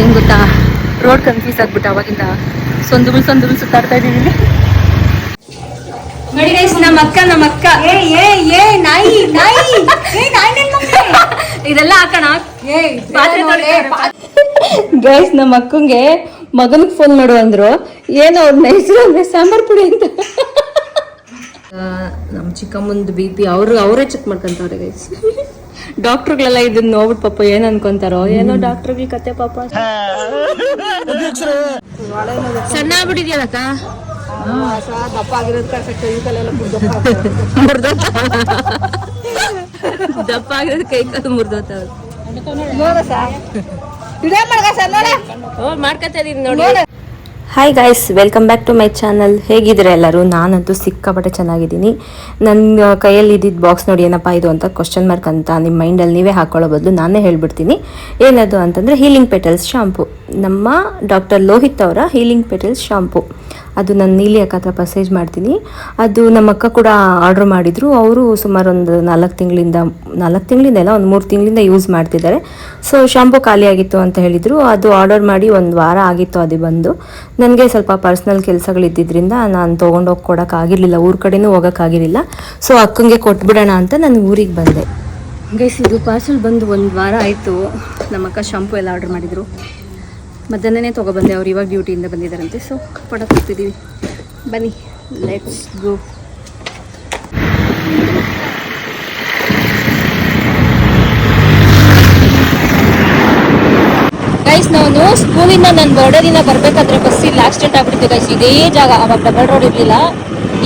ಏನ್ ಗೊತ್ತಾ road confuse ಆಗ್ಬಿಟ್ಟು ಅವಾಗಿಂದ. ಸೊಂದುಗಳು ಸೊಂದುಗಳು ಸುತ್ತಾಡ್ತಾ ಇದೀವಿ. ನೋಡಿ ಗೈಸ್ ನಮ್ಮ ಅಕ್ಕ ನಮ್ಮ ಅಕ್ಕ. ಏ ಏ ಏ ನಾಯಿ ನಾಯಿ. ಏ ನಾಯಿ ನನ್ ಇದೆಲ್ಲ ಹಾಕೋಣ. ಏ ಪಾತ್ರೆ ಗೈಸ್ ನಮ್ಮ ಅಕ್ಕಂಗೆ ಮಗನಿಗೆ ಫೋನ್ ಮಾಡು ಅಂದ್ರು. ಏನೋ ಅವ್ರ ಹೆಸರು ಅಂದ್ರೆ ಸಾಂಬಾರ್ ಪುಡಿ ಅಂತ. ನಮ್ಮ ಚಿಕ್ಕಮ್ಮಂದು ಬಿ ಪಿ ಅವರು ಅವರೇ ಚೆಕ್ ಮಾಡ್ಕೊಂತವ್ರೆ ಗೈಸ್ ಡಾಕ್ಟರ್ಗಳೆಲ್ಲ ಇದನ್ನ ನೋಡ್ಬಿಟ್ಟು ಪಾಪ ಏನ್ ಅನ್ಕೊಂತಾರೋ? ಏನೋ ಡಾಕ್ಟರ್ ಬಿ ಕತೆ ಪಾಪ. ಸಣ್ಣ ಆಗ್ಬಿಟ್ಟಿದ್ಯಲ್ಲಕ್ಕ ಹಾ, ದಪ್ಪ ಆಗಿರೋದ್ ಕಳ್ಸಕ್ಕೆ ಈ ಕಲೆಲ್ಲ ದಪ್ಪ ಆಗಿರೋದ್ ಕೈ ಕಾಲು ಮುರಿದೋತಾವ ಮಾಡ್ಕತ್ತೀನಿ ಸ. ನೋಡ. Hi guys welcome back to my channel ಹೇಗಿದ್ದೀರಾ ಎಲ್ಲರೂ? ನಾನಂತೂ ಸಿಕ್ಕಾಪಟ್ಟೆ ಚೆನ್ನಾಗಿದ್ದೀನಿ. ನನ್ನ ಕೈಯಲ್ಲಿ ಇದ್ದಿದ್ದು ಬಾಕ್ಸ್ ನೋಡಿ, ಏನಪ್ಪ ಇದು ಅಂತ ಕ್ವಶನ್ ಮಾರ್ಕ್ ಅಂತ ನಿಮ್ಮ ಮೈಂಡಲ್ಲಿ ನೀವೇ ಹಾಕೊಳ್ಳೋ ಬದಲು ನಾನೇ ಹೇಳ್ಬಿಡ್ತೀನಿ. ಏನದು ಅಂತಂದರೆ ಹೀಲಿಂಗ್ ಪೆಟಲ್ಸ್ ಶಾಂಪು ನಮ್ಮ ಡಾಕ್ಟರ್ ಲೋಹಿತ್ ಅವರ ಹೀಲಿಂಗ್ ಪೆಟಲ್ಸ್ ಶಾಂಪು ಅದು ನಾನು ನೀಲಿ ಅಕ್ಕ ಹತ್ರ ಪರ್ಸೇಜ್ ಮಾಡ್ತೀನಿ. ಅದು ನಮ್ಮ ಅಕ್ಕ ಕೂಡ ಆರ್ಡ್ರ್ ಮಾಡಿದರು. ಅವರು ಸುಮಾರು ಒಂದು ನಾಲ್ಕು ತಿಂಗಳಿಂದ ನಾಲ್ಕು ತಿಂಗಳಿಂದ ಒಂದು ಮೂರು ತಿಂಗಳಿಂದ ಯೂಸ್ ಮಾಡ್ತಿದ್ದಾರೆ. ಸೊ ಶಾಂಪು ಖಾಲಿಯಾಗಿತ್ತು ಅಂತ ಹೇಳಿದರು. ಅದು ಆರ್ಡರ್ ಮಾಡಿ ಒಂದು ವಾರ ಆಗಿತ್ತು, ಅದು ಬಂದು. ನನಗೆ ಸ್ವಲ್ಪ ಪರ್ಸ್ನಲ್ ಕೆಲಸಗಳಿದ್ದಿದ್ದರಿಂದ ನಾನು ತೊಗೊಂಡೋಗಿ ಕೊಡೋಕ್ಕಾಗಿರಲಿಲ್ಲ ಊರ ಕಡೆಯೂ ಹೋಗೋಕ್ಕಾಗಿರಲಿಲ್ಲ ಸೊ ಅಕ್ಕಂಗೆ ಕೊಟ್ಬಿಡೋಣ ಅಂತ ನಾನು ಊರಿಗೆ ಬಂದೆ. ಗೈಸ್ ಇದು ಪಾರ್ಸಲ್ ಬಂದು ಒಂದು ವಾರ ಆಯಿತು. ನಮ್ಮ ಅಕ್ಕ ಶಾಂಪು ಎಲ್ಲ ಆರ್ಡರ್ ಮಾಡಿದರು. ಮಧ್ಯಾಹ್ನನೇ ತೊಗೊಬಂದೆ ಅವ್ರು ಇವಾಗ ಡ್ಯೂಟಿಯಿಂದ ಬಂದಿದ್ದಾರಂತೆ. ಸೊ ಪಡ ಕೊಡ್ತಿದ್ದೀವಿ ಬನ್ನಿ ಲೆಟ್ಸ್ ಗೋ ಗೈಸ್ ನಾನು ಸ್ಕೂಲಿಂದ ನನ್ನ ಬರಬೇಕಾದ್ರೆ ಬಸ್ ಇಲ್ಲಿ ಆಕ್ಸಿಡೆಂಟ್ ಆಗ್ಬಿಡ್ತು ಗೈಸ್ ಇದೇ ಜಾಗ, ಅವಾಗ ಡಬಲ್ ರೋಡ್ ಇರಲಿಲ್ಲ.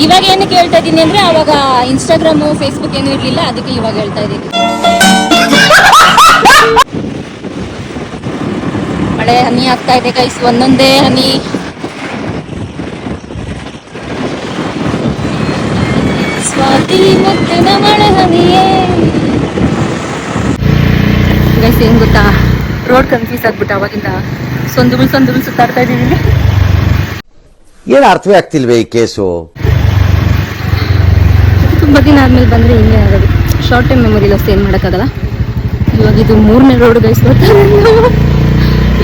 ಇವಾಗ ಏನಕ್ಕೆ ಹೇಳ್ತಾ ಇದ್ದೀನಿ ಅಂದರೆ, ಅವಾಗ ಇನ್ಸ್ಟಾಗ್ರಾಮು ಫೇಸ್ಬುಕ್ ಏನೂ ಇರಲಿಲ್ಲ, ಅದಕ್ಕೆ ಇವಾಗ ಹೇಳ್ತಾ ಇದ್ದೀನಿ. ಮಳೆ ಹನಿ ಆಗ್ತಾ ಇದೆ ಗೈಸ್ ಒಂದೊಂದೇ ಹನಿ. ಸ್ವಾತಿ ಮುತ್ತಿನ ಮಳೆ ಹನಿಯೇ. ಗೈಸ್ ಏನ್ ಗೊತ್ತಾ? ರೋಡ್ ಕನ್ಫ್ಯೂಸ್ ಆಗ್ಬಿಟ್ಟ ಅವಾಗಿಂದ. ಸೊಂದುಗಳು ಸೊಂದುಗಳು ಸುತ್ತಾಡ್ತಾ ಇದೀವಿ ಏನ್ ಏನು ಅರ್ಥವೇ ಆಗ್ತಿಲ್ವೇ ಈ ಕೇಸು ತುಂಬಾ ದಿನ ಆದ್ಮೇಲೆ ಬಂದ್ರೆ ಹಿಂಗೆ ಆಗೋದು. ಶಾರ್ಟ್ ಟೈಮ್ ಮೆಮೊರಿ ಲಾಸ್ ಏನು ಮಾಡಕ್ಕಾಗಲ್ಲ? ಇವಾಗ ಇದು ಮೂರನೇ ರೋಡ್ ಗೈಸ್ ಗೊತ್ತಾ?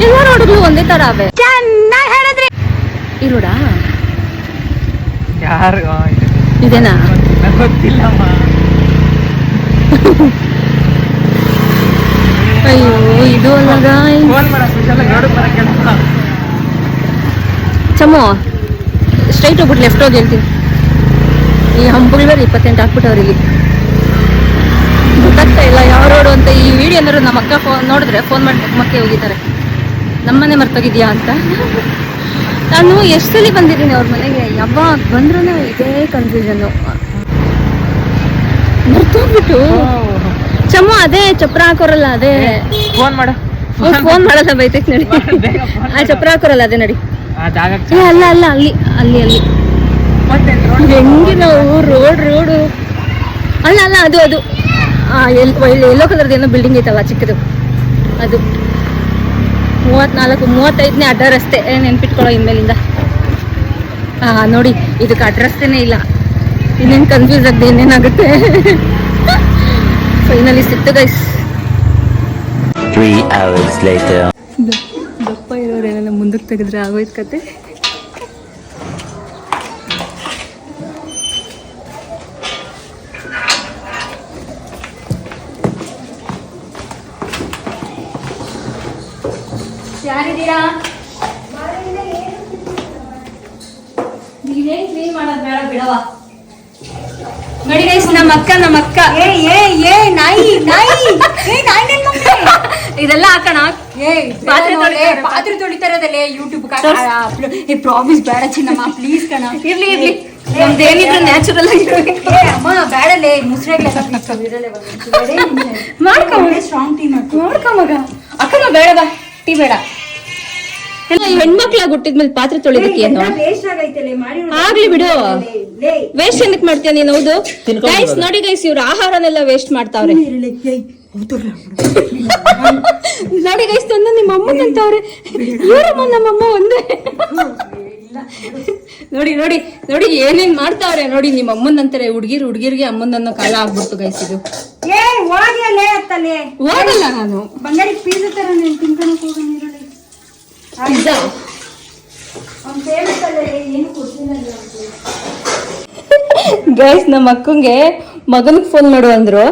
ಎಲ್ಲ ರೋಡ್ಗಳು ಒಂದೇ ತರ ಅವೆ. ಈ ರೋಡಾ ಯಾರು? ಇದೇನಾ? ಗೊತ್ತಿಲ್ಲಮ್ಮ. ಅಯ್ಯೋ ಇದು ಅಲ್ಲ guys. ಫೋನ್ ಮಾಡ ಸ್ಪೆಷಲ್ ನೋಡು ಬರಕ್ಕೆ ಚಮ್ಮು ಸ್ಟ್ರೈಟ್ ಹೋಗ್ಬಿಟ್ಟು ಲೆಫ್ಟ್ ಹೋಗಿ ಹೇಳ್ತೀನಿ. ಈ ಹಂಪುಗಳವ್ರು ಇಪ್ಪತ್ತೆಂಟು ಹಾಕ್ಬಿಟ್ಟವ್ರು ಇಲ್ಲಿ. ಗೊತ್ತಾಗ್ತಾ ಇಲ್ಲ ಯಾವ ರೋಡು ಅಂತ ಈ ವಿಡಿಯೋ ಏನಾದ್ರು ನಮ್ಮ ಅಕ್ಕ ಫೋನ್ ನೋಡಿದ್ರೆ ಫೋನ್ ಮಾಡಿ ಮತ್ತೆ ಹೋಗಿದ್ದಾರೆ. ನಮ್ಮನೆ ಮರ್ತೋಗಿದ್ಯಾ ಅಂತ? ನಾನು ಎಷ್ಟು ಸಲ ಬಂದಿದ್ದೀನಿ ಅವ್ರ ಮನೆಗೆ? ಯಾವಾಗ ಬಂದ್ರೂ ಇದೇ ಕನ್ಫ್ಯೂಷನ್ನು ಮರ್ತೋಗ್ಬಿಟ್ಟು? ಚಮ್ಮ ಅದೇ ಚಪ್ರ ಹಾಕೋರಲ್ಲ ಅದೇ. ಫೋನ್ ಮಾಡು. ಫೋನ್ ಮಾಡಲ್ಲ ಬೈತೈತೆ ನಡಿ. ಆ ಚಪ್ರ ಹಾಕೋರಲ್ಲ ಅದೇ ನಡಿ. ಅಲ್ಲ ಅಲ್ಲ ಅಲ್ಲಿ ಅಲ್ಲಿ ಅಲ್ಲಿ. ಹೆಂಗೆ ನಾವು ರೋಡ್ ರೋಡು. ಅಲ್ಲ ಅಲ್ಲ ಅದು ಅದು. ಎಲ್ ಎಲ್ಲೋ ಕಲರ್ದು ಏನೋ ಬಿಲ್ಡಿಂಗ್ ಐತಲ್ಲ ಚಿಕ್ಕದು. ಅದು. ಮೂವತ್ನಾಲ್ಕು ಮೂವತ್ತೈದನೇ ಅಡ್ಡ ರಸ್ತೆ ನೆನ್ಪಿಟ್ಕೊಳ್ಳೋ ಇನ್ಮೇಲಿಂದ ಹಾ ನೋಡಿ ಇದಕ್ಕೆ ಅಡ್ರಸ್ಸೇನೆ ಇಲ್ಲ. ಇನ್ನೇನು ಕನ್ಫ್ಯೂಸ್ ಆಗದೆ ಇನ್ನೇನಾಗುತ್ತೆ ಫೈನಲಿ ಸಿಕ್ತು ಗೈಸ್. ದಪ್ಪ ಇರೋರೆಲ್ಲ ಮುಂದಕ್ಕೆ ತೆಗೆದ್ರೆ ಆಗೋಯ್ತು ಕತೆ. ಯಾರಿದ್ದೀರಾ? ನೀವೇನ್ ಕ್ಲೀನ್ ಮಾಡೋದ್ ಬೇಡ ಬಿಡವ ನೋಡಿ ಗೈಸ್ ನಮ್ಮ ಅಕ್ಕ ನಮ್ಮ ಅಕ್ಕ. ಏ ಏ ಏ ನಾಯಿ ನಾಯಿ. ಏ ನಾಯಿ ನನ್ ಮಗ್ನೆ. ಇದೆಲ್ಲ ಹಾಕೋಣ. ಏ ಪಾತ್ರೆ ಪಾತ್ರೆ ತೊಳಿತಾರೆ. ಪಾತ್ರೆ ತೊಳಿತಾರದಲ್ಲೇ ಯೂಟ್ಯೂಬ್ ತೋರ್ಸ್. ಏ ಪ್ರಾಮಿಸ್ ಬೇಡ ಚಿನ್ನಮ್ಮ ಪ್ಲೀಸ್ ಕಣ. ಇರ್ಲಿ ಇರ್ಲಿ. ನಮ್ದೇನಿದ್ರು ನ್ಯಾಚುರಲ್ ಆಗಿರ್ಬೇಕು ಏ ಅಮ್ಮ ಬೇಡಲೇ ಮುಸ್ರೆಗ್ಲೆಲ್ಲ ಮಾಡ್ಕೊ ಸ್ಟ್ರಾಂಗ್ ಟೀಮ್ ಮಾಡ್ಕೊ ಮಗ. ಅಕ್ಕನ ಬೇಡ ಬಾ. ಟೀ ಬೇಡ. ಹೆಣ್ಮಕ್ಳಾಗ ಹುಟ್ಟಿದ್ಮೇಲೆ ಪಾತ್ರೆ ತೊಳಿದಕ್ಕೆ ಏನು? ಆಗ್ಲಿ ಬಿಡು. ವೇಸ್ಟ್ ಏನಕ್ಕೆ ಮಾಡ್ತೀಯ ನೀನು? ಹೌದು. ಗೈಸ್ ನೋಡಿ ಗೈಸ್ ಇವ್ರ ಆಹಾರನೆಲ್ಲ ವೇಸ್ಟ್ ಮಾಡ್ತಾವ್ರೆ. ನೋಡಿ ಗೈಸ್ ನನ್ನ ನಿಮ್ಮ ಅಮ್ಮನ ಅಂತವ್ರೆ. ಇವರಮ್ಮ ನಮ್ಮಮ್ಮ ಒಂದೇ. ನೋಡಿ ನೋಡಿ ನೋಡಿ ಏನೇನ್ ಮಾಡ್ತಾವ್ರೆ. ನೋಡಿ ನಿಮ್ಮ ಅಮ್ಮನ್ ಅಂತಾರೆ ಹುಡ್ಗಿರ್ ಹುಡ್ಗಿರ್ಗೆ ಅಮ್ಮನನ್ನ ಕಾಲ ಆಗ್ಬಿಡ್ತು ಗೈಸ್ ಇದು. ಏ ಹೋಗ್ಯಲೇ ಅತ್ತಲೆ. ಹೋಗಲ್ಲ ನಾನು. ಬಂಗಾರಿ ಪೀಸ್ ತರ ನೀನ್ ತಿನ್ಕೊಳಕ್ ಇರಲಿ ಪಿಜ್ಜಾ. ಗೈಸ್ ನಮ್ಮ ಅಕ್ಕಂಗೆ ಮಗನಿಗೆ ಫೋನ್ ಮಾಡು ಅಂದ್ರು.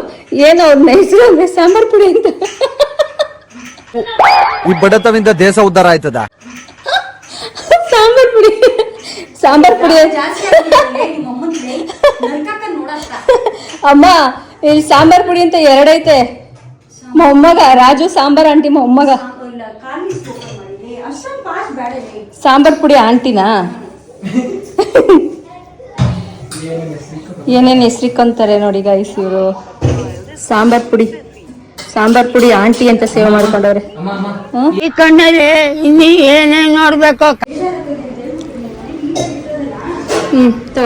ಏನೋ ಅವ್ರ ಹೆಸರು ಅಂದ್ರೆ ಸಾಂಬಾರ್ ಪುಡಿ ಅಂತ. ಈ ಬಡತನದಿಂದ ದೇಶ ಉದ್ಧಾರ ಆಯ್ತದ? ಸಾಂಬಾರ್ ಪುಡಿ. ಸಾಂಬಾರ್ ಪುಡಿ. ಅಮ್ಮ ಇಲ್ಲಿ ಸಾಂಬಾರ್ ಪುಡಿ ಅಂತ ಎರಡೈತೆ. ಮೊಮ್ಮಗ ರಾಜು ಸಾಂಬಾರ್ ಆಂಟಿ ಮೊಮ್ಮಗ. ಸಾಂಬಾರ್ ಪುಡಿ ಆಂಟಿನಾ? ಏನೇನು ಹೆಸ್ರಿಕೊಂತಾರೆ ನೋಡಿ ಗೈಸ್ ಇವರು. ಸಾಂಬಾರ್ ಪುಡಿ. ಸಾಂಬಾರ್ ಪುಡಿ ಆಂಟಿ ಅಂತ ಸೇವೆ ಮಾಡ್ಕೊಂಡವ್ರೆ? ಈ ಕಣ್ಣಲ್ಲಿ ಇನ್ನಿ ಏನೇನ್ ನೋಡ್ಬೇಕು? ಹ್ಮ್ ತೋ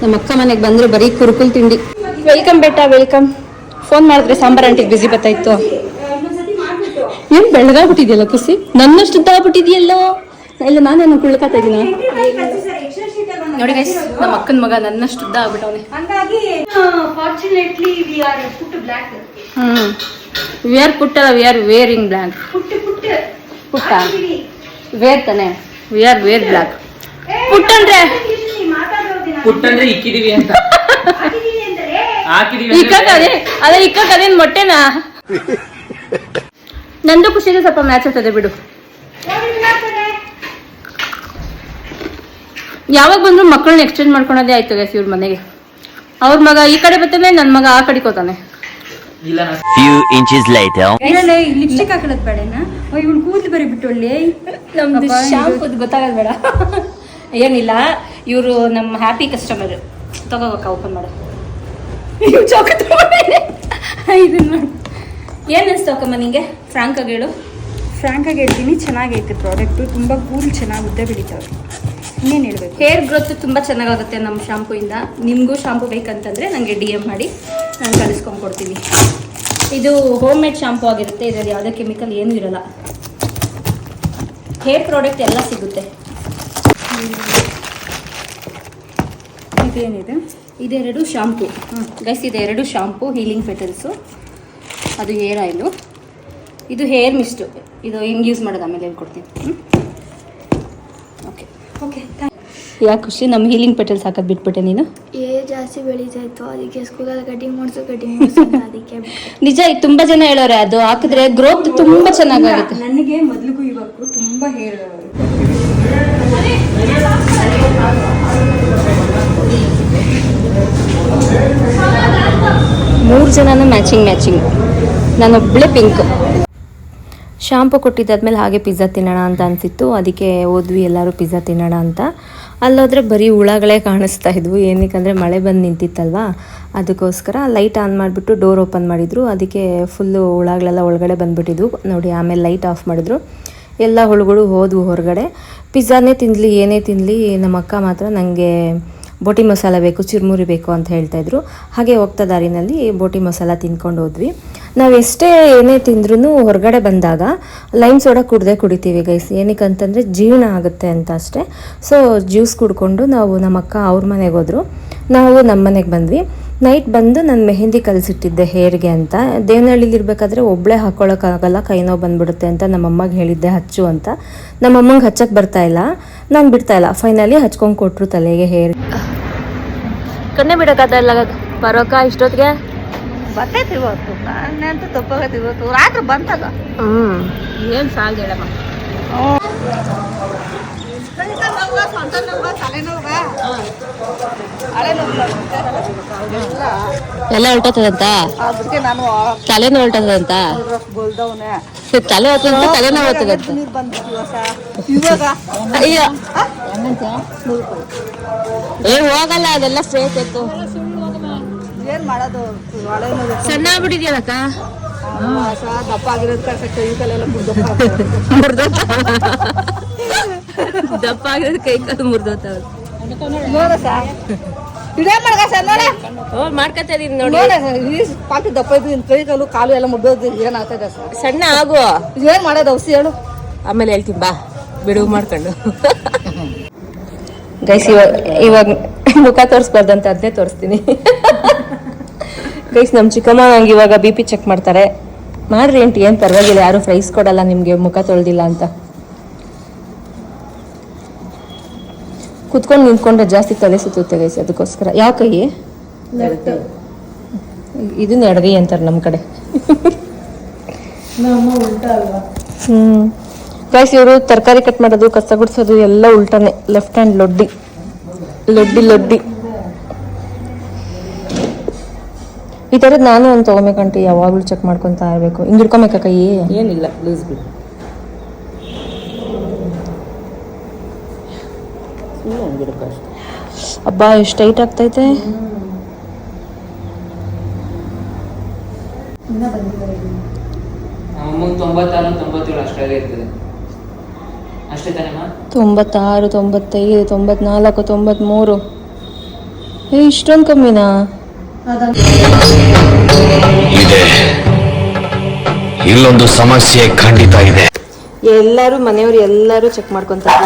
ನಮ್ಮ ಅಕ್ಕ ಮನೆಗೆ ಬಂದ್ರೆ ಬರೀ ಕುರುಕುಲ್ ತಿಂಡಿ. ವೆಲ್ಕಮ್ ಬೇಟಾ ವೆಲ್ಕಮ್ ಫೋನ್ ಮಾಡಿದ್ರೆ ಸಾಂಬಾರ್ ಆಂಟಿಗೆ ಬಿಸಿ ಬತ್ತಾಯ್ತು. ಏನ್ ಬೆಳಗಾಗ್ಬಿಟ್ಟಿದ್ಯಲ್ಲ ಖುಷಿ ನನ್ನಷ್ಟು ತಗೊಬಿಟ್ಟಿದ್ಯಲ್ಲೋ ಇಲ್ಲ ನಾನೇನು ಕುಳ್ಕಾತ ಇದೀನ ನೋಡಿ ಗೈಸ್ ನಮ್ಮ ಅಕ್ಕನ ಮಗ ನನ್ನಷ್ಟು ಉದ್ದ ಆಗ್ಬಿಟ್ಟವನೆ fortunately we are put black hmm. We are ಪುಟ್ಟ we are wearing black put put ಪುಟ್ಟ. ವೇರ್ ತಾನೆ? We are wear black put ಅಂದ್ರೆ? ಪುಟ್ಟಂದ್ರೆ ಇಕ್ಕಿದೀವಿ ಅಂತ. ಹಾಕಿದೀವಿ ಇಕ್ಕಕ್ ಅದೇ ಅದೇ ಇಕ್ಕಕ್ ಅದೇನ್ ಮೊಟ್ಟೆನಾ? ನಂದು ಖುಷಿಗೆ ಸ್ವಲ್ಪ ಮ್ಯಾಚ್ ಆಗ್ತದೆ ಬಿಡು. ಯಾವಾಗ ಬಂದ್ರು ಮಕ್ಕಳನ್ನ ಎಕ್ಸ್ಚೇಂಜ್ ಮಾಡ್ಕೊಳೋದೇ ಆಯ್ತು ಗೈಸ್ ಇವ್ರ ಮನೆಗೆ. ಅವ್ರ ಮಗ ಈ ಕಡೆ ಬರ್ತಾನೆ ನನ್ನ ಮಗ ಆ ಕಡೆ ಹೋತಾನೆ Few inches later. ಲಿಪ್ಸ್ಟಿಕ್ ಹಾಕೊಳ್ಳೋದು ಬೇಡನಾ ಇವಳು ಕೂದಲು ಬರೀ ಬಿಟ್ಟು ಒಳ್ಳೆ. ನಮ್ದು ಶಾಂಪು ಗೊತ್ತಾಗದ್ ಬೇಡ. ಏನಿಲ್ಲ ಇವರು ನಮ್ಮ ಹ್ಯಾಪಿ ಕಸ್ಟಮರ್ ತಗೋಬೇಕ ಓಪನ್ ಮಾಡು. ಇವ್ ಚೌಕ. ಇದನ್ನ ಮಾಡು. ಏನ್ ಅನ್ಸ್ತಕ್ಕಮ್ಮ ನಿಂಗೆ? ಫ್ರಾಂಕ್ ಆಗಿ ಹೇಳು. ಫ್ರಾಂಕ್ ಆಗಿ ಹೇಳ್ತೀನಿ ಚೆನ್ನಾಗೈತೆ ಪ್ರಾಡಕ್ಟ್ ತುಂಬಾ ಕೂಲ್ ಚೆನ್ನಾಗಿ ಉದ್ದ ಬೆಳಿತಾವ್ರೆ. ಇನ್ನೇನು ಹೇಳ್ಬೇಕು? ಹೇರ್ ಗ್ರೋತ್ ತುಂಬ ಚೆನ್ನಾಗಾಗುತ್ತೆ ನಮ್ಮ ಶಾಂಪೂಯಿಂದ ನಿಮಗೂ ಶಾಂಪೂ ಬೇಕಂತಂದರೆ ನನಗೆ ಡಿ ಎಂ ಮಾಡಿ ನಾನು ಕಳಿಸ್ಕೊಂಡು ಕೊಡ್ತೀನಿ. ಇದು ಹೋಮ್ ಮೇಡ್ ಶಾಂಪೂ ಆಗಿರುತ್ತೆ ಇದರಲ್ಲಿ ಯಾವುದೇ ಕೆಮಿಕಲ್ ಏನೂ ಇರಲ್ಲ. ಹೇರ್ ಪ್ರಾಡಕ್ಟ್ ಎಲ್ಲ ಸಿಗುತ್ತೆ. ಇದೇನಿದೆ? ಇದೆರಡು ಶಾಂಪೂ ಗೈಸ್ ಇದೆರಡು ಶಾಂಪೂ ಹೀಲಿಂಗ್ ಪೆಟಲ್ಸು ಅದು ಹೇರ್ ಆಯಿಲು. ಇದು ಹೇರ್ ಮಿಸ್ಟು. ಇದು ಹೆಂಗೆ ಯೂಸ್ ಮಾಡೋದು ಆಮೇಲೆ ಹೇಳ್ಕೊಡ್ತೀನಿ. ಓಕೆ ಓಕೆ ಯಾಕೆ ಖುಷಿ ನಮ್ಮ ಹೀಲಿಂಗ್ ಪೆಟಲ್ಸ್ ಹಾಕೋದು ಬಿಟ್ಬಿಟ್ಟೆ ನೀನು? ಏ ಜಾಸ್ತಿ ಬೆಳೀತಾಯಿತ್ತು ಅದಕ್ಕೆ ಸ್ಕೂಲಲ್ಲಿ ಕಟಿಂಗ್ ಮಾಡಿಸು ಕಟಿಂಗ್ ಅದಕ್ಕೆ ನಿಜ ಇದು ತುಂಬ ಜನ ಹೇಳೋರೆ ಅದು. ಹಾಕಿದ್ರೆ ಗ್ರೋತ್ ತುಂಬ ಚೆನ್ನಾಗಾಗುತ್ತೆ. ನನಗೆ ಮೊದಲಿಗೂ ಇವಾಗ ತುಂಬ ಹೇರ್ ಮೂರು ಜನನೂ ಮ್ಯಾಚಿಂಗ್ ಮ್ಯಾಚಿಂಗ್ ನಾನೊಬ್ಳೆ ಪಿಂಕ್. ಶಾಂಪು ಕೊಟ್ಟಿದ್ದಾದ್ಮೇಲೆ ಹಾಗೆ ಪಿಜ್ಜಾ ತಿನ್ನೋಣ ಅಂತ ಅನಿಸಿತ್ತು. ಅದಕ್ಕೆ ಹೋದ್ವಿ, ಎಲ್ಲರೂ ಪಿಜ್ಜಾ ತಿನ್ನೋಣ ಅಂತ. ಅಲ್ಲೋದ್ರೆ ಬರೀ ಹುಳಗಳೇ ಕಾಣಿಸ್ತಾ ಇದ್ವು. ಏನಕ್ಕಂದರೆ ಮಳೆ ಬಂದು ನಿಂತಿತ್ತಲ್ವಾ? ಅದಕ್ಕೋಸ್ಕರ ಲೈಟ್ ಆನ್ ಮಾಡಿಬಿಟ್ಟು ಡೋರ್ ಓಪನ್ ಮಾಡಿದರು. ಅದಕ್ಕೆ ಫುಲ್ಲು ಹುಳಗಳೆಲ್ಲ ಒಳಗಡೆ ಬಂದುಬಿಟ್ಟಿದ್ವು. ನೋಡಿ, ಆಮೇಲೆ ಲೈಟ್ ಆಫ್ ಮಾಡಿದ್ರು. ಎಲ್ಲ ಹುಳುಗಳು ಹೋದ್ವು ಹೊರಗಡೆ. ಪಿಜ್ಜಾನೇ ತಿನ್ನಲಿ ಏನೇ ತಿನ್ನಲಿ ನಮ್ಮ ಅಕ್ಕ ಮಾತ್ರ ನನಗೆ ಬೋಟಿ ಮಸಾಲ ಬೇಕು, ಚುರುಮುರಿ ಬೇಕು ಅಂತ ಹೇಳ್ತಾ ಇದ್ರು. ಹಾಗೆ ಹೋಗ್ತಾ ದಾರಿನಲ್ಲಿ ಬೋಟಿ ಮಸಾಲ ತಿನ್ಕೊಂಡು ಹೋದ್ವಿ. ನಾವು ಎಷ್ಟೇ ಏನೇ ತಿಂದ್ರೂ ಹೊರಗಡೆ ಬಂದಾಗ ಲೈಮ್ ಸೋಡಾ ಕುಡ್ದೇ ಕುಡಿತೀವಿ ಗೈಸ್ ಏನಕ್ಕೆ ಅಂತಂದರೆ ಜೀರ್ಣ ಆಗುತ್ತೆ ಅಂತ ಅಷ್ಟೇ. ಸೊ ಜ್ಯೂಸ್ ಕುಡ್ಕೊಂಡು ನಾವು ನಮ್ಮ ಅಕ್ಕ ಅವ್ರ ಮನೆಗೆ ಹೋದ್ರು. ನಾವು ನಮ್ಮ ಮನೆಗೆ ಬಂದ್ವಿ. ನೈಟ್ ಬಂದು ನಾನು ಮೆಹಂದಿ ಕಲಿಸಿಟ್ಟಿದ್ದೆ ಹೇರ್ಗೆ ಅಂತ. ದೇವನಹಳ್ಳಿಲಿ ಇರಬೇಕಾದ್ರೆ ಒಬ್ಬಳೇ ಹಾಕ್ಕೊಳಕ್ಕಾಗಲ್ಲ ಕೈ ನೋವು ಬಂದ್ಬಿಡುತ್ತೆ ಅಂತ ನಮ್ಮಮ್ಮಗೆ ಹೇಳಿದ್ದೆ, ಹಚ್ಚು ಅಂತ. ನಮ್ಮಮ್ಮಂಗೆ ಹಚ್ಚಕ್ಕೆ ಇಲ್ಲ. ನಾನು ಬಿಡ್ತಾ ಇಲ್ಲ. ಫೈನಲಿ ಹಚ್ಕೊಂಡು ಕೊಟ್ಟರು ತಲೆಗೆ ಹೇರ್ ಕಣ್ಣೆ ಬಿಡೋಕ್ಕಾಗ್ತಾ ಇಲ್ಲ. ಬರೋಕ ಇಷ್ಟೊತ್ತಿಗೆ? ಬರ್ತೈತಿ ಇವತ್ತು ನಾನಂತೂ ತಪ್ಪಾಗತ್ತೆ ಇವತ್ತು ರಾತ್ರಿ ಬಂತಾಗ ಹ್ಞೂ ಏನು ಸಾಲ ಹೇಳಮ್ಮ? ಎಲ್ಲ ಹೊಲ್ಟದಂತ ಅದಕ್ಕೆ ನಾನು ತಲೆನೋ ಬೋಲ್ದವನೆ ತಲೆ ಹೊತ್ತದಂತ ತಲೆನೂ ಹೊತ್ತದಂತ ನೀರು ಇವಾಗ? ಅಯ್ಯೋ. ಏ ಹೋಗಲ್ಲ ಅದೆಲ್ಲ ಸ್ಟ್ರೇಟ್ ಇತ್ತು ಏನ್ ಮಾಡೋದು. ಸಣ್ಣ ಆಗ್ಬಿಟ್ಟಿದ್ಯಲ್ಲಕ್ಕ ದಪ್ಪ ಆಗಿರೋದು ಕೈ ಕಲೆಲ್ಲ. ಮುರ್ದೋತ ದಪ್ಪ ಆಗಿರೋದು ಕೈ ಕಾಲು ಮುರಿದೋತ ನೋಡು ಸಾ. ಇದೇ ಮಾಡ್ಕ ಸರ್ ನೋಡ. ಮಾಡ್ಕೊತಾ ಇದೀನಿ ನೋಡಿ. ನೋಡ ಈ ಪಾಟಿ ದಪ್ಪ ಇದ್ದು ಕೈ ಕಾಲು ಕಾಲು ಎಲ್ಲ ಮುದ್ದೋದು ಏನಾಗ್ತದೆ ಸರ್? ಸಣ್ಣ ಆಗು. ಏನ್ ಮಾಡೋದು ಔಷಧಿ ಹೇಳು. ಆಮೇಲೆ ಹೇಳ್ತೀನಿ ಬಾ. ಬಿಡುವು ಮಾಡ್ಕೊಂಡು. ಗೈಸ್ ಇವಾಗ ಇವಾಗ ಮುಖ ತೋರಿಸ್ಬಾರ್ದಂತ ಅದನ್ನೇ ತೋರಿಸ್ತೀನಿ. ಗೈಸ್ ನಮ್ಮ ಚಿಕ್ಕಮ್ಮ ನಂಗೆ ಇವಾಗ ಬಿ ಪಿ ಚೆಕ್ ಮಾಡ್ತಾರೆ. ಮಾಡ್ರಿ ಅಂಟಿ ಏನು ಪರವಾಗಿಲ್ಲ ಯಾರು ಪ್ರೈಸ್ ಕೊಡಲ್ಲ ನಿಮಗೆ ಮುಖ ತೊಳ್ದಿಲ್ಲ ಅಂತ. ಕುತ್ಕೊಂಡು ನಿಂತ್ಕೊಂಡ್ರೆ ಜಾಸ್ತಿ ತಲೆ ಸುತ್ತುತ್ತೆ ಗೈಸ್ ಅದಕ್ಕೋಸ್ಕರ. ಯಾವ ಕೈ? ಇದನ್ನ ಎಡಗೈ ಅಂತಾರೆ ನಮ್ಮ ಕಡೆ. ಹ್ಮ್. ಗೈಸ್ ಇವರು ತರಕಾರಿ ಕಟ್ ಮಾಡೋದು ಕಸ ಗುಡಿಸೋದು ಎಲ್ಲ ಉಲ್ಟಾನೆ. Left hand ಲೊಡ್ಡಿ. ಲೊಡ್ಡಿ ಲೊಡ್ಡಿ. ಈ ಥರದ್ದು ನಾನು ಒಂದು ತೊಗೊಬೇಕಂತ ಯಾವಾಗಲೂ ಚೆಕ್ ಮಾಡ್ಕೊತಾ ಇರಬೇಕು. ಹಿಂಗೆ ಹಿಡ್ಕೊಬೇಕಾ ಕೈ ಏನಿಲ್ಲ ಲೂಸ್ ಬಿಡು. ಅಷ್ಟೇ. ಅಬ್ಬಾ ಎಷ್ಟು ಟೈಟ್ ಆಗ್ತೈತೆ. ತೊಂಬತ್ತಾರು ತೊಂಬತ್ತೈದು ತೊಂಬತ್ನಾಲ್ಕು ತೊಂಬತ್ಮೂರು. ಏ ಇಷ್ಟೊಂದು ಕಮ್ಮಿನಾ? ಇದೆ. ಇಲ್ಲೊಂದು ಸಮಸ್ಯೆ ಖಂಡಿತ ಇದೆ. ಎಲ್ಲರೂ ಮನೆಯವರು ಎಲ್ಲರೂ ಚೆಕ್ ಮಾಡ್ಕೊಂತಾರೆ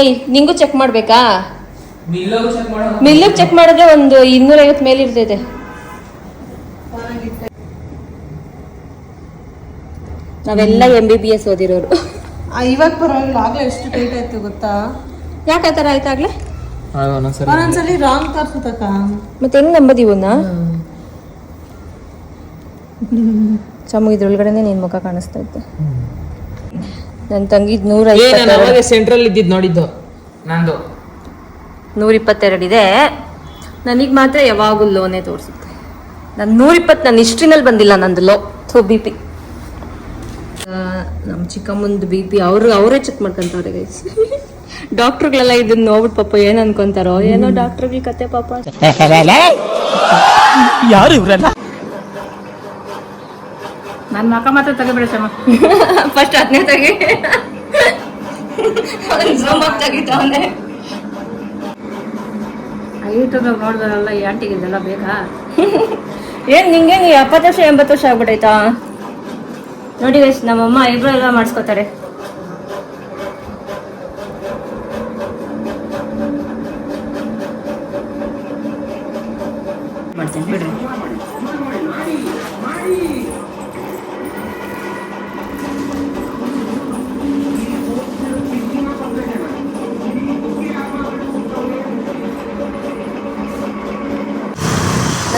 ಏಯ್ ನಿಂಗೂ ಚೆಕ್ ಮಾಡ್ಬೇಕಾ? ಮಿಲ್ಲೋಗು ಚೆಕ್ ಮಾಡಿದ್ರೆ ಒಂದು ಇನ್ನೂರೈವತ್ತು ಮೇಲೆ ಇರ್ತೈತೆ ನಾವೆಲ್ಲ ಎಂ ಬಿ ಬಿ ಎಸ್ ಓದಿರೋರು. ಇವಾಗ ಪರವಾಗಿಲ್ಲ ಆಗ್ಲೇ ಎಷ್ಟು ಟೈಟ್ ಆಯ್ತು ಗೊತ್ತಾ? ಯಾಕೆ ಆ ಥರ ಆಯ್ತಾಗ್ಲೇ ಒಂದೊಂದ್ಸಲಿ ರಾಂಗ್ ತರ್ಸುತ್ತಕ್ಕ ಮತ್ತೆ ಹೆಂಗ್ ನಂಬದಿ ಇವನ್ನ ಚಮ್ಮ ಇದ್ರೊಳಗಡೆನೆ ನಿನ್ ಮುಖ ಕಾಣಿಸ್ತಾ ಇತ್ತು. ನನ್ನ ತಂಗಿದ್ ನೂರ ಏ ನಾನು ಅವಾಗ ಸೆಂಟ್ರಲ್ ಇದ್ದಿದ್ದು ನೋಡಿದ್ದು. ನಂದು. ನೂರ ಇಪ್ಪತ್ತೆರಡಿದೆ ನನಗೆ ಮಾತ್ರ ಯಾವಾಗೂ ಲೋನೇ ತೋರಿಸುತ್ತೆ. ನಾನು ನೂರಿಪ್ಪತ್ತು ನನ್ನ ಹಿಸ್ಟ್ರಿನಲ್ಲಿ ಬಂದಿಲ್ಲ ನಂದು ಲೋ ಥೋ ಬಿ ಪಿ. ನಮ್ಮ ಚಿಕ್ಕಮ್ಮಂದು ಬಿ ಪಿ ಅವರು ಅವರೇ ಚೆಕ್ ಮಾಡ್ಕೊಂತವ್ರೆ ಗೈಸ್ ಡಾಕ್ಟ್ರುಗಳೆಲ್ಲ ಇದನ್ನ ನೋಡ್ಬಿಟ್ಟು ಪಾಪ ಏನು ಅನ್ಕೊಂತಾರೋ ಏನೋ ಡಾಕ್ಟ್ರುಗಳ ಕತೆ ಪಾಪ. ನನ್ನ ಮಕ ಮಾತ್ರ ತೆಗಿಬೇಡ ಸಮ ಫಸ್ಟ್ ಅದನ್ನೇ ತೆಗಿ. ತೆಗಿತಾವನೆ. ಯೂಟ್ಯೂಬಾಗ ನೋಡಿದ್ರಲ್ಲ ಈ ಆಂಟಿಗೆ ಇದೆಲ್ಲ ಬೇಕಾ? ಏನ್ ನಿಂಗೆ ಎಪ್ಪತ್ತು ವರ್ಷ ಎಂಬತ್ತು ವರ್ಷ ಆಗ್ಬಿಟ್ಟೈತಾ ನೋಡಿ ಗೈಸ್ ನಮ್ಮಮ್ಮ ಐಬ್ರೋ ಎಲ್ಲ ಮಾಡಿಸ್ಕೋತಾರೆ ಮಾಡ್ತೀನಿ ಬಿಡ್ರಿ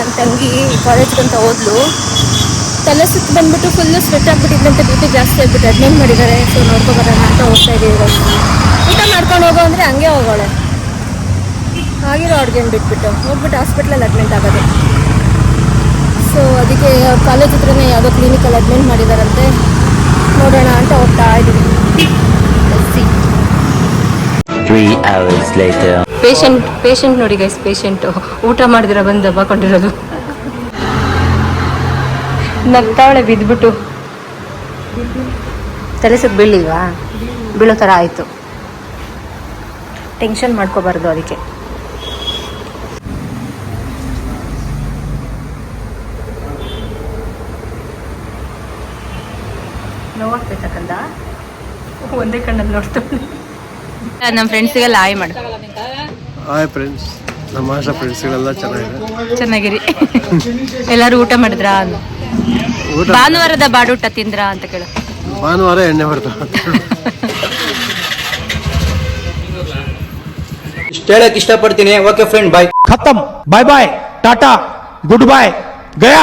ನನ್ನ ತಂಗಿ ಕಾಲೇಜ್ಗಂತ ಹೋದ್ಲು. ತಲೆ ಸುತ್ತು ಬಂದ್ಬಿಟ್ಟು ಫುಲ್ಲು ಸ್ವೆಟ್ ಆಗ್ಬಿಟ್ಟಿದ್ದಂತೆ ಬಿ ಜಾಸ್ತಿ ಆಗ್ಬಿಟ್ಟು ಅಡ್ಮಿಟ್ ಮಾಡಿದ್ದಾರೆ. ಸೊ ನೋಡ್ಕೊಬರೋಣ ಅಂತ ಹೋಗ್ತಾ ಇದ್ದೀವಿ ಊಟ ಮಾಡ್ಕೊಂಡು ಹೋಗೋ ಅಂದರೆ ಹಂಗೆ ಹೋಗೋಳೆ. ಆಗಿರೋ ಅಡುಗೆನ ಬಿಟ್ಬಿಟ್ಟು. ಹೋಗ್ಬಿಟ್ಟು ಹಾಸ್ಪಿಟ್ಲಲ್ಲಿ ಅಡ್ಮಿಟ್ ಆಗೋದು. ಸೊ ಅದಕ್ಕೆ ಕಾಲೇಜ್ ಹತ್ರನೇ ಯಾವುದೋ ಕ್ಲಿನಿಕಲ್ಲಿ ಅಡ್ಮಿಟ್ ಮಾಡಿದಾರಂತೆ. ನೋಡೋಣ ಅಂತ ಹೋಗ್ತಾ ಇದ್ದೀವಿ. Three hours later. Patient patient ನೋಡಿ ಗೈಸ್ ಪೇಷಂಟು ಊಟ ಮಾಡಿದ್ರೆ ಬಂದು ಬಾಕೊಂಡಿರೋದು ನಗ್ತಾವಳೆ ಬಿದ್ಬಿಟ್ಟು. ತಲೆ ಸುತ್ತ ಬೀಳಿಲ್ವಾ? ಬೀಳೋ ಥರ ಆಯಿತು. ಟೆನ್ಷನ್ ಮಾಡ್ಕೋಬಾರ್ದು ಅದಕ್ಕೆ. ನೋವಾಗ್ತೈತಕ್ಕಂತ ಒಂದೇ ಕಣ್ಣಲ್ಲಿ ನೋಡ್ತಾಳೆ ನಮ್ಮ ಫ್ರೆಂಡ್ಸಿಗೆಲ್ಲ ಹಾಯ್ ಮಾಡು. ಹಾಯ್ ಫ್ರೆಂಡ್ಸ್ ನಮ್ಮ ಆಶಾ ಫ್ರೆಂಡ್ಸ್ಗಳೆಲ್ಲ ಚೆನ್ನಾಗಿದೆ. ಚೆನ್ನಾಗಿರಿ. ಎಲ್ಲರೂ ಊಟ ಮಾಡಿದ್ರಾ? ಅಂತ ಊಟ ಭಾನುವಾರದ ಬಾಡೂಟ ತಿಂದ್ರಾ ಅಂತ ಕೇಳು. ಭಾನುವಾರ ಎಣ್ಣೆ ಬರ್ತಾ ಇಷ್ಟ ಹೇಳಕ್ ಇಷ್ಟಪಡ್ತೀನಿ. Okay friend bye ಖತಮ್ bye bye tata good bye Gaya